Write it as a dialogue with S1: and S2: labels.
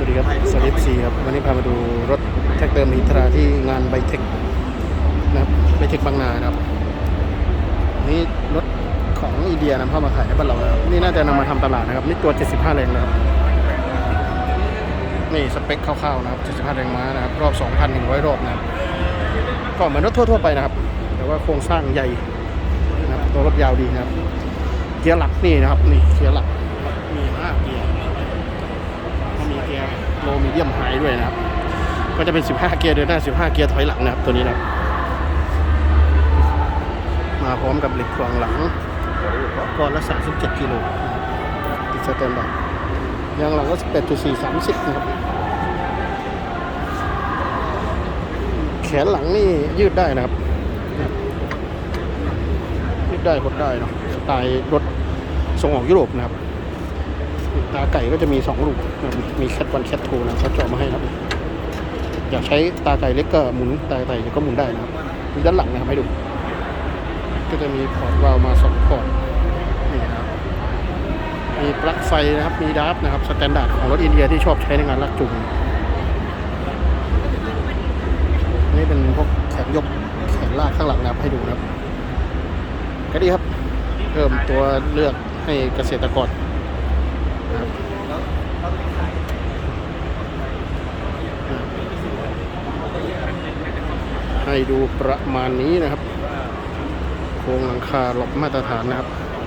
S1: วัสดีครับสวัสดีซีครับ วันนี้พามาดูรถแท็กเตอร์มินทราที่งานไบเทคนะครับไบเทคบางนาครับ นี่รถของอินเดียนำเข้ามาขายในบ้านเรานะครับนี่น่าจะนำมาทำตลาดนะครับ นี่ตัว 75 แรงนะครับ นี่สเปคคร่าวๆนะครับ 75 แรงม้านะครับ รอบ 2,100 รอบนะครับ ก็เหมือนรถทั่วๆไปนะครับ แต่ว่าโครงสร้างใหญ่นะครับ ตัวรถยาวดีนะครับ เกียร์หลักนี่นะครับ นี่เกียร์หลักมี5เกียร์ ก็มีเกียร์โลมี เดียมไฮด้วยนะครับ ก็จะเป็น 15 เกียร์เดินหน้า 15 เกียร์ถอยหลังนะครับ ตัวนี้นะมาพร้อมกับเหล็กกรองหลังก้อนละ 37กิโลติดสแตนบาร์ยางหลังก็ 18.4 30 นะครับ แขนหลังนี่ยืดได้นะครับ ยืดได้หดได้เนาะสไตล์รถส่งออกยุโรปนะครับ ตาไก่ก็จะมีสองลูกมีแคทวันแคททูนะเขาเจาะมาให้ครับ อยากใช้ตาไก่เล็กก็หมุนตาไก่กก็หมุนได้นะครับมีด้านหลังนะครับให้ดู ก็จะมีพอร์ตวาล์วมาสองพอร์ตนี่นะครับมีปลั๊กไฟนะครับ มีดาร์ฟนะครับสแตนดาร์ดของรถอินเดียที่ชอบใช้ในงานลากจูงนี่เป็นพวกแขนยกแขนลากข้างหลังนะครับให้ดูนะครับ ก็ดีครับเพิ่มตัวเลือกให้เกษตรกร ให้ดูประมาณนี้นะครับ โครงหลังคาหลบมาตรฐานนะครับ